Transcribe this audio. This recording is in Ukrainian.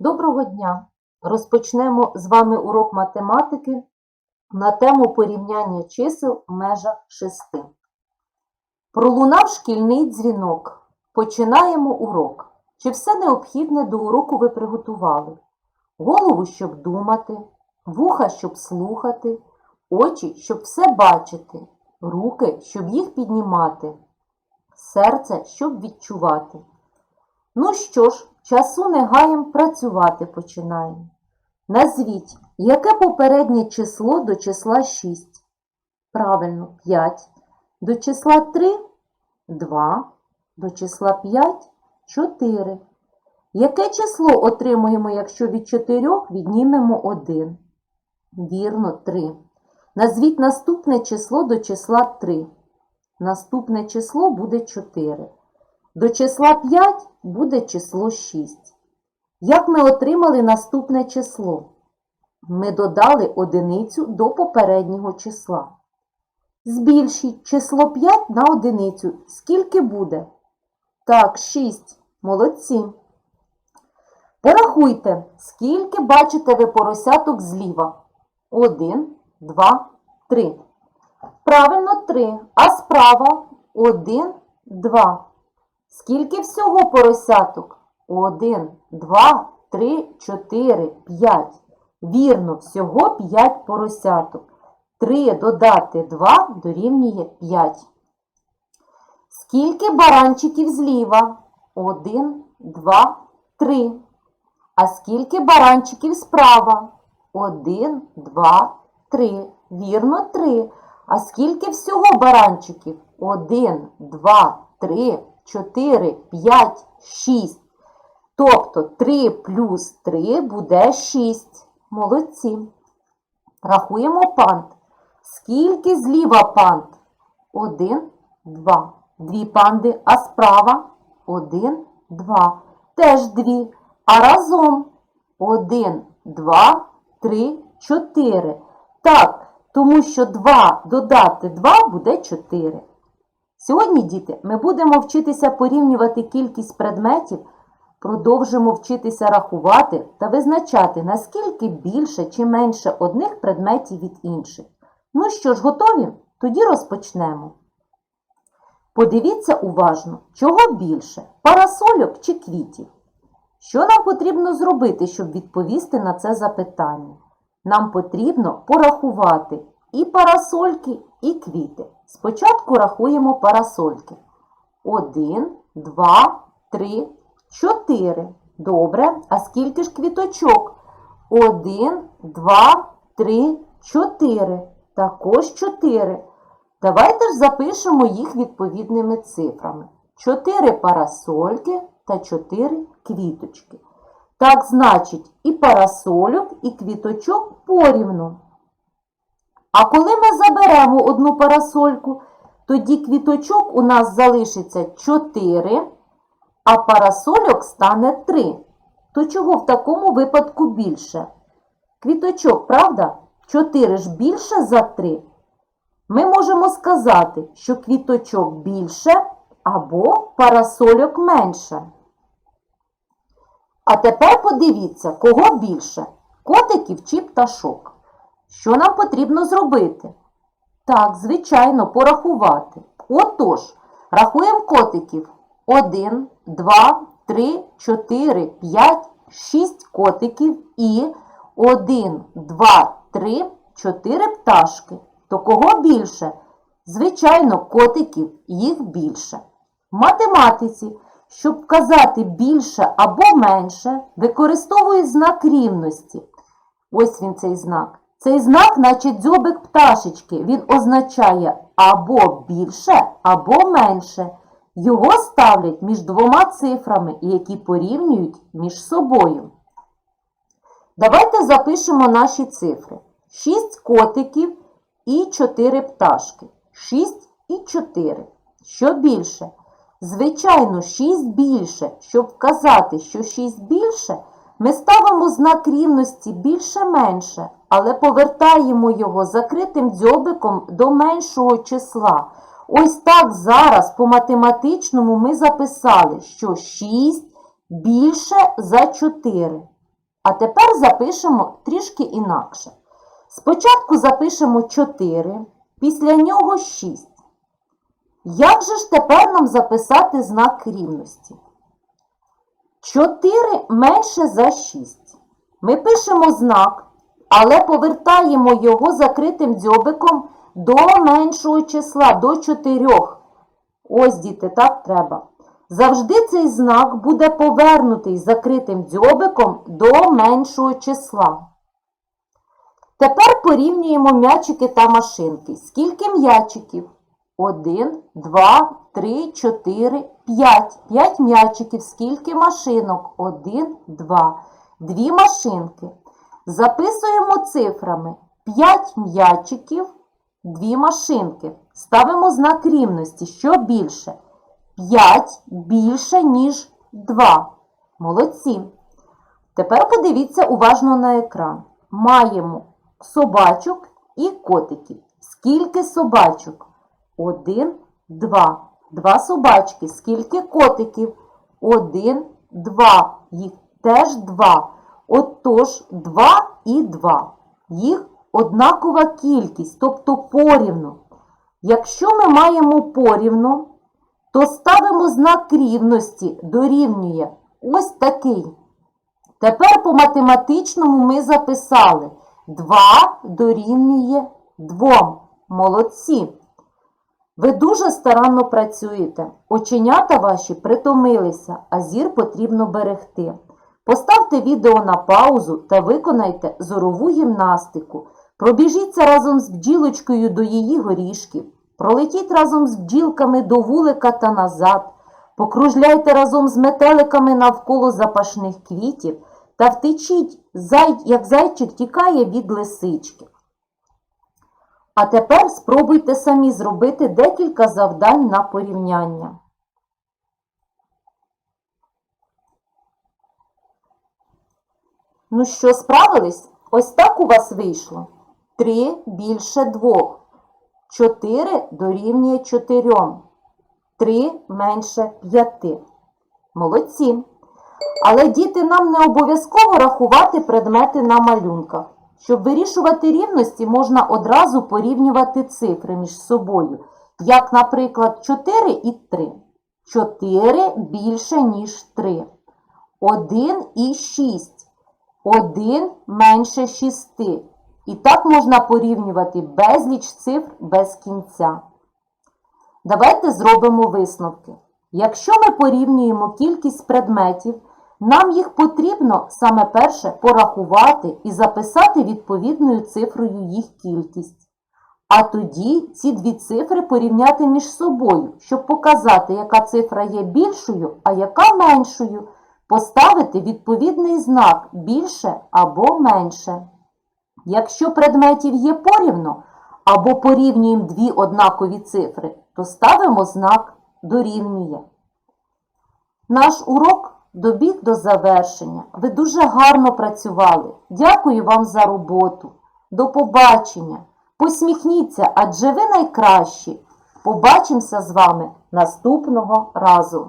Доброго дня! Розпочнемо з вами урок математики на тему порівняння чисел в межах шести. Пролунав шкільний дзвінок. Починаємо урок. Чи все необхідне до уроку ви приготували? Голову, щоб думати, вуха, щоб слухати, очі, щоб все бачити, руки, щоб їх піднімати, серце, щоб відчувати. Ну що ж, часу не гаєм, працювати починаємо. Назвіть, яке попереднє число до числа 6? Правильно, 5. До числа 3 – 2. До числа 5 – 4. Яке число отримуємо, якщо від 4 віднімемо 1? Вірно, 3. Назвіть наступне число до числа 3. Наступне число буде 4. До числа 5 буде число 6. Як ми отримали наступне число? Ми додали одиницю до попереднього числа. Збільшіть число 5 на одиницю. Скільки буде? Так, 6. Молодці. Порахуйте, скільки бачите ви поросяток зліва. 1, 2, 3. Правильно 3. А справа 1, 2. Скільки всього поросяток? 1, 2, 3, 4, 5. Вірно, всього 5 поросяток. 3 додати 2 дорівнює 5. Скільки баранчиків зліва? 1, 2, 3. А скільки баранчиків справа? 1, 2, 3. Вірно, 3. А скільки всього баранчиків? 1, 2, 3, 4, 5, 6. Тобто 3 плюс 3 буде 6. Молодці. Рахуємо пант. Скільки зліва пант? 1, 2. Дві панди, а справа 1, 2. Теж дві. А разом 1, 2, 3, 4. Так, тому що 2 додати 2 буде 4. Сьогодні, діти, ми будемо вчитися порівнювати кількість предметів, продовжимо вчитися рахувати та визначати, наскільки більше чи менше одних предметів від інших. Ну що ж, готові? Тоді розпочнемо. Подивіться уважно, чого більше парасольок чи квітів? Що нам потрібно зробити, щоб відповісти на це запитання? Нам потрібно порахувати і парасольки, і квіти. Спочатку рахуємо парасольки. 1, 2, 3, 4. Добре. А скільки ж квіточок? 1, 2, 3, 4. Також 4. Давайте ж запишемо їх відповідними цифрами. 4 парасольки та 4 квіточки. Так, значить, і парасольок, і квіточок порівну. А коли ми заберемо одну парасольку, тоді квіточок у нас залишиться 4, а парасольок стане 3. То чого в такому випадку більше? Квіточок, правда? 4 ж більше за 3. Ми можемо сказати, що квіточок більше або парасольок менше. А тепер подивіться, кого більше котиків чи пташок. Що нам потрібно зробити? Так, звичайно, порахувати. Отож, рахуємо котиків. 1, 2, 3, 4, 5, 6 котиків і 1, 2, 3, 4 пташки. То кого більше? Звичайно, котиків їх більше. В математиці, щоб вказати більше або менше, використовують знак рівності. Ось він цей знак. Цей знак, наче дзьобик пташечки, він означає або більше, або менше. Його ставлять між двома цифрами, які порівнюють між собою. Давайте запишемо наші цифри. 6 котиків і 4 пташки. 6 і 4. Що більше? Звичайно, 6 більше. Щоб вказати, що 6 більше, ми ставимо знак рівності більше-менше, але повертаємо його закритим дзьобиком до меншого числа. Ось так зараз по математичному ми записали, що 6 більше за 4. А тепер запишемо трішки інакше. Спочатку запишемо 4, після нього 6. Як же ж тепер нам записати знак рівності? 4 менше за 6. Ми пишемо знак, але повертаємо його закритим дзьобиком до меншого числа, до 4. Ось, діти, так треба. Завжди цей знак буде повернутий закритим дзьобиком до меншого числа. Тепер порівнюємо м'ячики та машинки. Скільки м'ячиків? 1, 2, 3, 4, 5. 5 м'ячиків. Скільки машинок? 1, 2. Дві машинки. Записуємо цифрами 5 м'ячиків, 2 машинки. Ставимо знак рівності. Що більше? 5 більше, ніж 2. Молодці. Тепер подивіться уважно на екран. Маємо собачок і котиків. Скільки собачок? Один, два. Два собачки. Скільки котиків? Один, два. Їх теж два. Отож, два і два. Їх однакова кількість, тобто порівну. Якщо ми маємо порівну, то ставимо знак рівності дорівнює ось такий. Тепер по математичному ми записали 2 дорівнює 2. Молодці. Ви дуже старанно працюєте. Оченята ваші притомилися, а зір потрібно берегти. Поставте відео на паузу та виконайте зорову гімнастику. Пробіжіться разом з бджілочкою до її горішків. Пролетіть разом з бджілками до вулика та назад. Покружляйте разом з метеликами навколо запашних квітів та втечіть, як зайчик тікає від лисички. А тепер спробуйте самі зробити декілька завдань на порівняння. Ну що, справились? Ось так у вас вийшло. Три більше двох. Чотири дорівнює чотирьом. Три менше п'яти. Молодці. Але діти нам не обов'язково рахувати предмети на малюнках. Щоб вирішувати рівності, можна одразу порівнювати цифри між собою. Як, наприклад, 4 і 3. 4 більше, ніж 3. 1 і 6. 1 менше 6. І так можна порівнювати безліч цифр без кінця. Давайте зробимо висновки. Якщо ми порівнюємо кількість предметів, нам їх потрібно саме перше порахувати і записати відповідною цифрою їх кількість. А тоді ці дві цифри порівняти між собою, щоб показати, яка цифра є більшою, а яка меншою, поставити відповідний знак більше або менше. Якщо предметів є порівно або порівнюємо дві однакові цифри, то ставимо знак дорівнює. Наш урок добіг до завершення. Ви дуже гарно працювали. Дякую вам за роботу. До побачення. Посміхніться, адже ви найкращі. Побачимося з вами наступного разу.